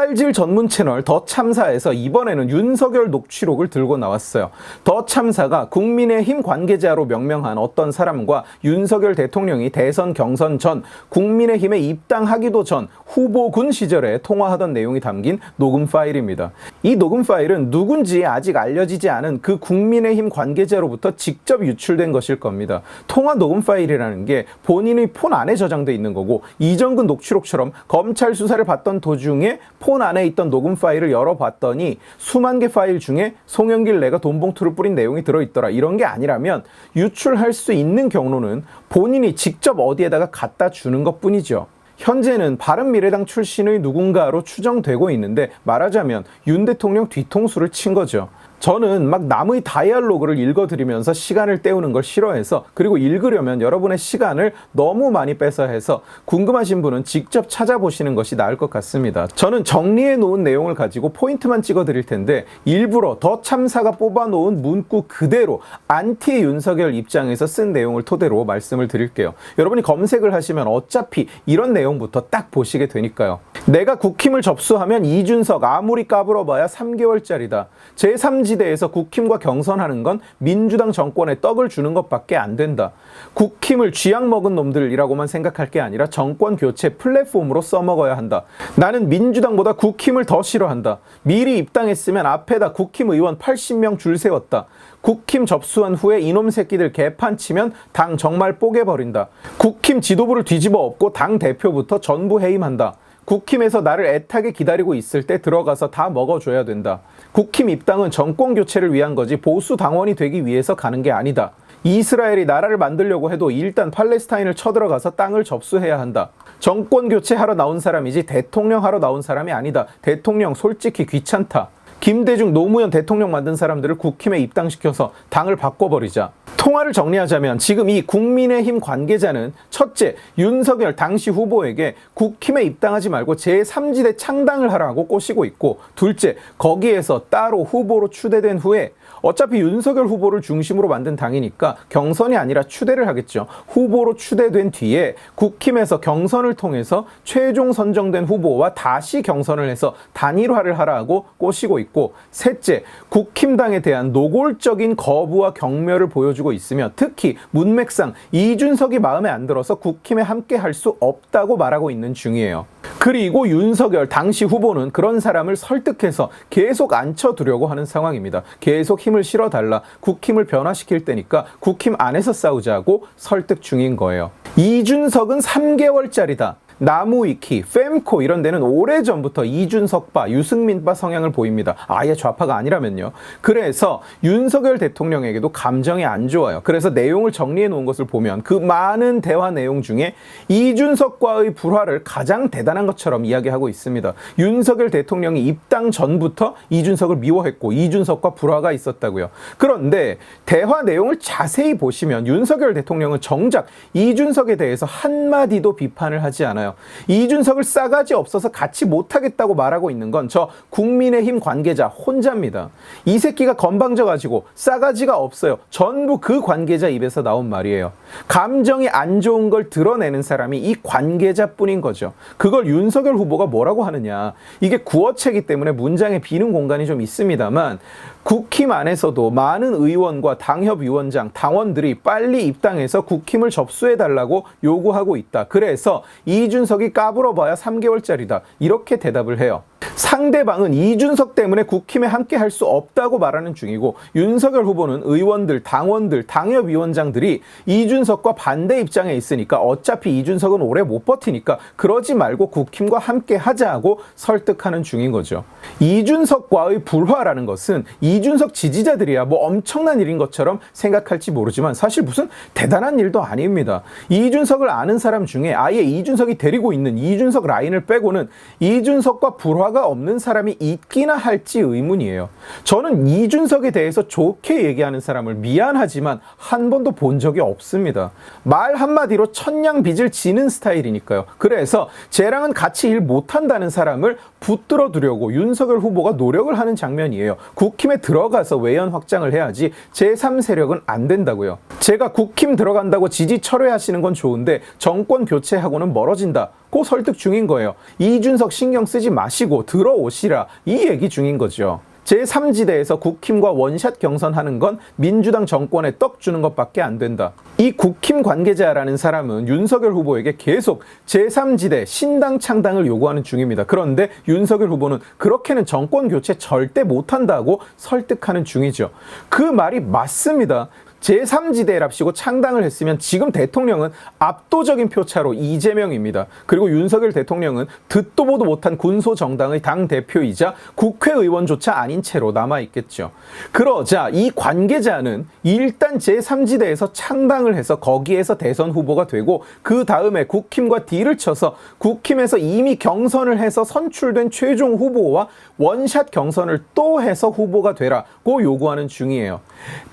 헛발질 전문 채널 더 참사에서 이번에는 윤석열 녹취록을 들고 나왔어요. 더 참사가 국민의힘 관계자로 명명한 어떤 사람과 윤석열 대통령이 대선 경선 전 국민의힘에 입당하기도 전 후보군 시절에 통화하던 내용이 담긴 녹음 파일입니다. 이 녹음 파일은 누군지 아직 알려지지 않은 그 국민의힘 관계자로부터 직접 유출된 것일 겁니다. 통화 녹음 파일이라는 게 본인의 폰 안에 저장돼 있는 거고 이정근 녹취록처럼 검찰 수사를 받던 도중에 폰 안에 있던 녹음 파일을 열어봤더니 수만 개 파일 중에 송영길 내가 돈 봉투를 뿌린 내용이 들어있더라 이런 게 아니라면 유출할 수 있는 경로는 본인이 직접 어디에다가 갖다 주는 것 뿐이죠. 현재는 바른미래당 출신의 누군가로 추정되고 있는데 말하자면 윤 대통령 뒤통수를 친 거죠. 저는 막 남의 다이얼로그를 읽어드리면서 시간을 때우는 걸 싫어해서 그리고 읽으려면 여러분의 시간을 너무 많이 뺏어 해서 궁금하신 분은 직접 찾아보시는 것이 나을 것 같습니다. 저는 정리해 놓은 내용을 가지고 포인트만 찍어 드릴 텐데 일부러 더 참사가 뽑아 놓은 문구 그대로 안티 윤석열 입장에서 쓴 내용을 토대로 말씀을 드릴게요. 여러분이 검색을 하시면 어차피 이런 내용부터 딱 보시게 되니까요. 내가 국힘을 접수하면 이준석 아무리 까불어봐야 3개월짜리다. 제3 지대에서 국힘과 경선하는 건 민주당 정권에 떡을 주는 것밖에 안 된다. 국힘을 쥐약 먹은 놈들이라고만 생각할 게 아니라 정권 교체 플랫폼으로 써먹어야 한다. 나는 민주당보다 국힘을 더 싫어한다. 미리 입당했으면 앞에다 국힘 의원 80명 줄 세웠다. 국힘 접수한 후에 이놈 새끼들 개판 치면 당 정말 뽀개버린다. 국힘 지도부를 뒤집어 엎고 당 대표부터 전부 해임한다. 국힘에서 나를 애타게 기다리고 있을 때 들어가서 다 먹어줘야 된다. 국힘 입당은 정권 교체를 위한 거지 보수 당원이 되기 위해서 가는 게 아니다. 이스라엘이 나라를 만들려고 해도 일단 팔레스타인을 쳐들어가서 땅을 접수해야 한다. 정권 교체하러 나온 사람이지 대통령 하러 나온 사람이 아니다. 대통령 솔직히 귀찮다. 김대중 노무현 대통령 만든 사람들을 국힘에 입당시켜서 당을 바꿔버리자. 통화를 정리하자면 지금 이 국민의힘 관계자는 첫째 윤석열 당시 후보에게 국힘에 입당하지 말고 제3지대 창당을 하라고 꼬시고 있고 둘째 거기에서 따로 후보로 추대된 후에 어차피 윤석열 후보를 중심으로 만든 당이니까 경선이 아니라 추대를 하겠죠. 후보로 추대된 뒤에 국힘에서 경선을 통해서 최종 선정된 후보와 다시 경선을 해서 단일화를 하라고 꼬시고 있고 셋째 국힘당에 대한 노골적인 거부와 경멸을 보여주고 있으며 특히 문맥상 이준석이 마음에 안 들어서 국힘에 함께 할 수 없다고 말하고 있는 중이에요. 그리고 윤석열 당시 후보는 그런 사람을 설득해서 계속 앉혀두려고 하는 상황입니다. 계속 힘을 실어달라. 국힘을 변화시킬 때니까 국힘 안에서 싸우자고 설득 중인 거예요. 이준석은 3개월짜리다. 나무위키, fem코 이런 데는 오래전부터 이준석바, 유승민바 성향을 보입니다. 아예 좌파가 아니라면요. 그래서 윤석열 대통령에게도 감정이 안 좋아요. 그래서 내용을 정리해 놓은 것을 보면 그 많은 대화 내용 중에 이준석과의 불화를 가장 대단한 것처럼 이야기하고 있습니다. 윤석열 대통령이 입당 전부터 이준석을 미워했고 이준석과 불화가 있었다고요. 그런데 대화 내용을 자세히 보시면 윤석열 대통령은 정작 이준석에 대해서 한마디도 비판을 하지 않아요. 이준석을 싸가지 없어서 같이 못하겠다고 말하고 있는 건 저 국민의힘 관계자 혼자입니다. 이 새끼가 건방져 가지고 싸가지가 없어요. 전부 그 관계자 입에서 나온 말이에요. 감정이 안 좋은 걸 드러내는 사람이 이 관계자뿐인 거죠. 그걸 윤석열 후보가 뭐라고 하느냐. 이게 구어체기 때문에 문장에 비는 공간이 좀 있습니다만 국힘 안에서도 많은 의원과 당협위원장, 당원들이 빨리 입당해서 국힘을 접수해 달라고 요구하고 있다. 그래서 이준 석이 까불어봐야 3개월짜리다. 이렇게 대답을 해요. 상대방은 이준석 때문에 국힘에 함께 할 수 없다고 말하는 중이고 윤석열 후보는 의원들, 당원들, 당협위원장들이 이준석과 반대 입장에 있으니까 어차피 이준석은 오래 못 버티니까 그러지 말고 국힘과 함께 하자고 설득하는 중인 거죠. 이준석과의 불화라는 것은 이준석 지지자들이야 뭐 엄청난 일인 것처럼 생각할지 모르지만 사실 무슨 대단한 일도 아닙니다. 이준석을 아는 사람 중에 아예 이준석이 데리고 있는 이준석 라인을 빼고는 이준석과 불화 가 없는 사람이 있기나 할지 의문이에요. 저는 이준석에 대해서 좋게 얘기하는 사람을 미안하지만 한 번도 본 적이 없습니다. 말 한마디로 천냥 빚을 지는 스타일이니까요. 그래서 쟤랑은 같이 일 못한다는 사람을 붙들어 두려고 윤석열 후보가 노력을 하는 장면이에요. 국힘에 들어가서 외연 확장을 해야지 제3세력은 안 된다고요. 제가 국힘 들어간다고 지지 철회하시는 건 좋은데 정권 교체하고는 멀어진다. 고 설득 중인 거예요. 이준석 신경 쓰지 마시고 들어오시라 이 얘기 중인 거죠. 제3지대에서 국힘과 원샷 경선하는 건 민주당 정권에 떡 주는 것밖에 안 된다. 이 국힘 관계자라는 사람은 윤석열 후보에게 계속 제3지대 신당 창당을 요구하는 중입니다. 그런데 윤석열 후보는 그렇게는 정권 교체 절대 못한다고 설득하는 중이죠. 그 말이 맞습니다. 제3지대랍시고 창당을 했으면 지금 대통령은 압도적인 표차로 이재명입니다. 그리고 윤석열 대통령은 듣도 보도 못한 군소 정당의 당 대표이자 국회의원조차 아닌 채로 남아 있겠죠. 그러자 이 관계자는 일단 제3지대에서 창당을 해서 거기에서 대선 후보가 되고 그 다음에 국힘과 딜을 쳐서 국힘에서 이미 경선을 해서 선출된 최종 후보와 원샷 경선을 또 해서 후보가 되라고 요구하는 중이에요.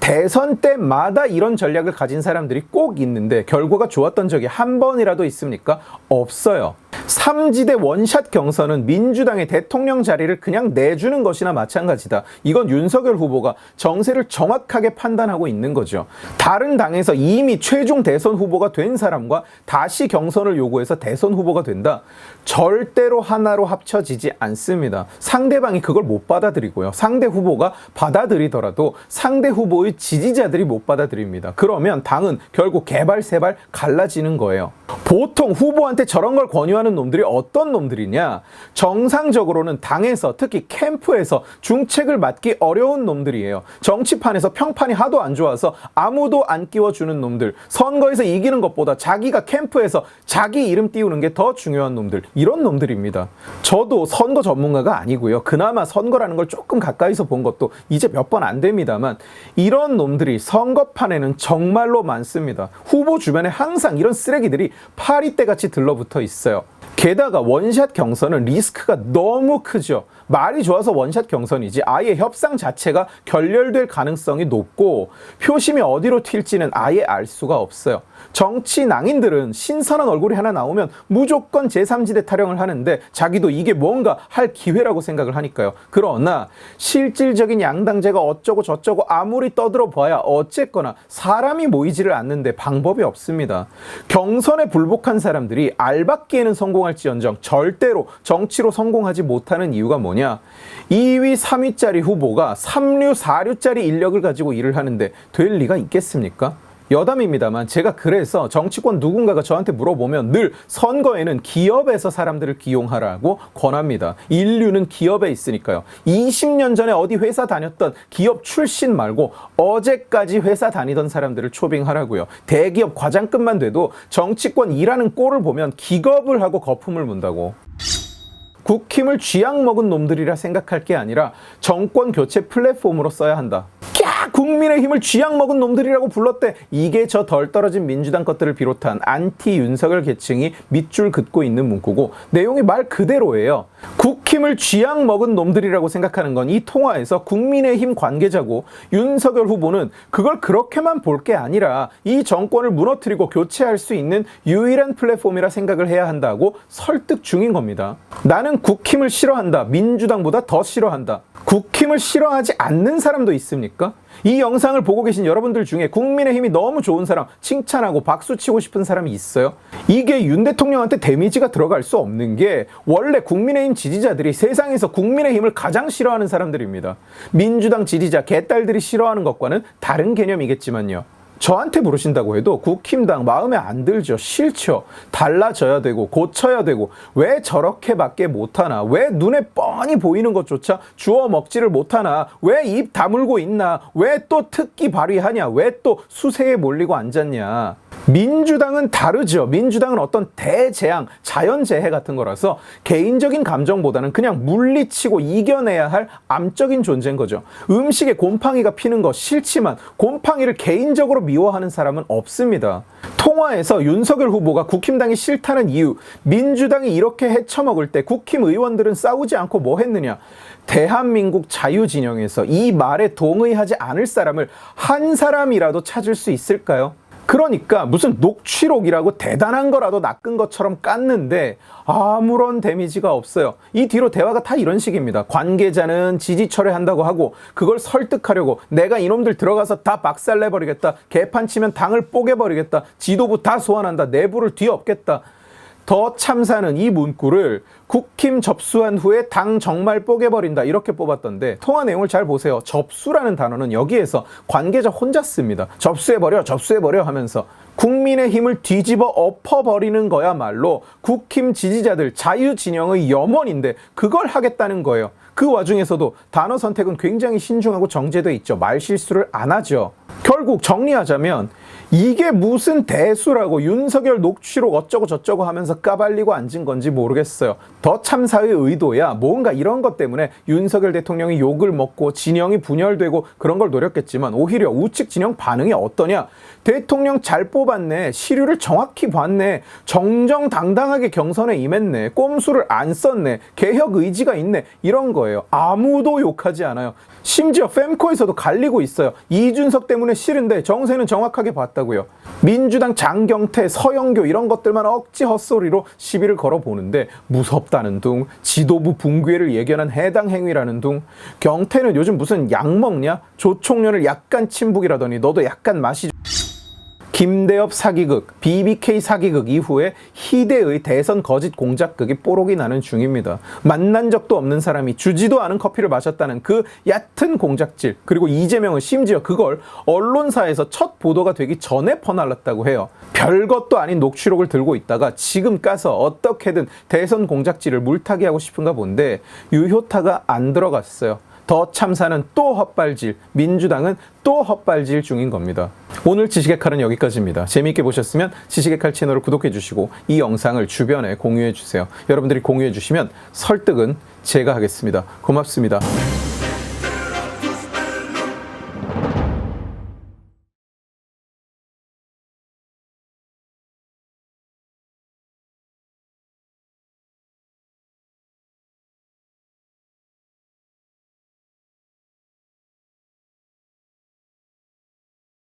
대선 때 마다 이런 전략을 가진 사람들이 꼭 있는데 결과가 좋았던 적이 한 번이라도 있습니까? 없어요. 삼지대 원샷 경선은 민주당의 대통령 자리를 그냥 내주는 것이나 마찬가지다. 이건 윤석열 후보가 정세를 정확하게 판단하고 있는 거죠. 다른 당에서 이미 최종 대선 후보가 된 사람과 다시 경선을 요구해서 대선 후보가 된다. 절대로 하나로 합쳐지지 않습니다. 상대방이 그걸 못 받아들이고요. 상대 후보가 받아들이더라도 상대 후보의 지지자들이 못 받아들입니다. 그러면 당은 결국 개발 세발 갈라지는 거예요. 보통 후보한테 저런 걸 권유하는 놈들이 어떤 놈들이냐? 정상적으로는 당에서 특히 캠프에서 중책을 맡기 어려운 놈들이에요. 정치판에서 평판이 하도 안 좋아서 아무도 안 끼워주는 놈들. 선거에서 이기는 것보다 자기가 캠프에서 자기 이름 띄우는 게 더 중요한 놈들. 이런 놈들입니다. 저도 선거 전문가가 아니고요. 그나마 선거라는 걸 조금 가까이서 본 것도 이제 몇 번 안 됩니다만 이런 놈들이 선거 판에는 정말로 많습니다. 후보 주변에 항상 이런 쓰레기들이 파리떼 같이 들러붙어 있어요. 게다가 원샷 경선은 리스크가 너무 크죠. 말이 좋아서 원샷 경선이지 아예 협상 자체가 결렬될 가능성이 높고 표심이 어디로 튈지는 아예 알 수가 없어요. 정치 낭인들은 신선한 얼굴이 하나 나오면 무조건 제3지대 타령을 하는데 자기도 이게 뭔가 할 기회라고 생각을 하니까요. 그러나 실질적인 양당제가 어쩌고 저쩌고 아무리 떠들어 봐야 어 쨌거나 사람이 모이지를 않는데 방법이 없습니다. 경선에 불복한 사람들이 알받기에는 성공할지언정 절대로 정치로 성공하지 못하는 이유가 뭐냐? 2위, 3위짜리 후보가 3류, 4류짜리 인력을 가지고 일을 하는데 될 리가 있겠습니까? 여담입니다만 제가 그래서 정치권 누군가가 저한테 물어보면 늘 선거에는 기업에서 사람들을 기용하라고 권합니다. 인류는 기업에 있으니까요. 20년 전에 어디 회사 다녔던 기업 출신 말고 어제까지 회사 다니던 사람들을 초빙하라고요. 대기업 과장급만 돼도 정치권 일하는 꼴을 보면 기겁을 하고 거품을 문다고. 국힘을 쥐약 먹은 놈들이라 생각할 게 아니라 정권 교체 플랫폼으로 써야 한다. 캬! 국민의힘을 쥐약 먹은 놈들이라고 불렀대. 이게 저 덜 떨어진 민주당 것들을 비롯한 안티 윤석열 계층이 밑줄 긋고 있는 문구고 내용이 말 그대로예요. 국힘을 쥐약 먹은 놈들이라고 생각하는 건 이 통화에서 국민의힘 관계자고 윤석열 후보는 그걸 그렇게만 볼 게 아니라 이 정권을 무너뜨리고 교체할 수 있는 유일한 플랫폼이라 생각을 해야 한다고 설득 중인 겁니다. 나는 국힘을 싫어한다. 민주당보다 더 싫어한다. 국힘을 싫어하지 않는 사람도 있습니까? 이 영상을 보고 계신 여러분들 중에 국민의힘이 너무 좋은 사람, 칭찬하고 박수 치고 싶은 사람이 있어요? 이게 윤 대통령한테 데미지가 들어갈 수 없는 게 원래 국민의힘 지지자들이 세상에서 국민의힘을 가장 싫어하는 사람들입니다. 민주당 지지자 개딸들이 싫어하는 것과는 다른 개념이겠지만요. 저한테 물으신다고 해도 국힘당 마음에 안 들죠. 싫죠. 달라져야 되고 고쳐야 되고 왜 저렇게밖에 못하나? 왜 눈에 뻔히 보이는 것조차 주워 먹지를 못하나? 왜 입 다물고 있나? 왜 또 특기 발휘하냐? 왜 또 수세에 몰리고 앉았냐? 민주당은 다르죠. 민주당은 어떤 대재앙, 자연재해 같은 거라서 개인적인 감정보다는 그냥 물리치고 이겨내야 할 암적인 존재인 거죠. 음식에 곰팡이가 피는 거 싫지만 곰팡이를 개인적으로 미워하는 사람은 없습니다. 통화에서 윤석열 후보가 국힘당이 싫다는 이유, 민주당이 이렇게 헤쳐먹을 때 국힘 의원들은 싸우지 않고 뭐 했느냐? 대한민국 자유진영에서 이 말에 동의하지 않을 사람을 한 사람이라도 찾을 수 있을까요? 그러니까 무슨 녹취록이라고 대단한 거라도 낚은 것처럼 깠는데 아무런 데미지가 없어요. 이 뒤로 대화가 다 이런 식입니다. 관계자는 지지 철회한다고 하고 그걸 설득하려고 내가 이놈들 들어가서 다 박살내버리겠다. 개판 치면 당을 뽀개버리겠다. 지도부 다 소환한다. 내부를 뒤엎겠다. 더 참사는 이 문구를 국힘 접수한 후에 당 정말 뽀개버린다 이렇게 뽑았던데 통화 내용을 잘 보세요. 접수라는 단어는 여기에서 관계자 혼자 씁니다. 접수해버려 접수해버려 하면서 국민의 힘을 뒤집어 엎어버리는 거야말로 국힘 지지자들 자유진영의 염원인데 그걸 하겠다는 거예요. 그 와중에서도 단어 선택은 굉장히 신중하고 정제돼 있죠. 말 실수를 안 하죠. 결국 정리하자면 이게 무슨 대수라고 윤석열 녹취록 어쩌고 저쩌고 하면서 까발리고 앉은 건지 모르겠어요. 더 참사의 의도야 뭔가 이런 것 때문에 윤석열 대통령이 욕을 먹고 진영이 분열되고 그런 걸 노렸겠지만 오히려 우측 진영 반응이 어떠냐? 대통령 잘 뽑았네. 시류를 정확히 봤네. 정정당당하게 경선에 임했네. 꼼수를 안 썼네. 개혁 의지가 있네. 이런 거예요. 아무도 욕하지 않아요. 심지어 fem코에서도 갈리고 있어요. 이준석 때문에 싫은데 정세는 정확하게 봤다 고요. 민주당 장경태, 서영교 이런 것들만 억지 헛소리로 시비를 걸어보는데 무섭다는 둥, 지도부 붕괴를 예견한 해당 행위라는 둥, 경태는 요즘 무슨 약 먹냐? 조총련을 약간 침북이라더니 너도 약간 마시 김대엽 사기극, BBK 사기극 이후에 희대의 대선 거짓 공작극이 뽀록이 나는 중입니다. 만난 적도 없는 사람이 주지도 않은 커피를 마셨다는 그 얕은 공작질, 그리고 이재명은 심지어 그걸 언론사에서 첫 보도가 되기 전에 퍼날랐다고 해요. 별것도 아닌 녹취록을 들고 있다가 지금 까서 어떻게든 대선 공작질을 물타기 하고 싶은가 본데 유효타가 안 들어갔어요. 더 참사는 또 헛발질, 민주당은 또 헛발질 중인 겁니다. 오늘 지식의 칼은 여기까지입니다. 재미있게 보셨으면 지식의 칼 채널을 구독해 주시고 이 영상을 주변에 공유해 주세요. 여러분들이 공유해 주시면 설득은 제가 하겠습니다. 고맙습니다.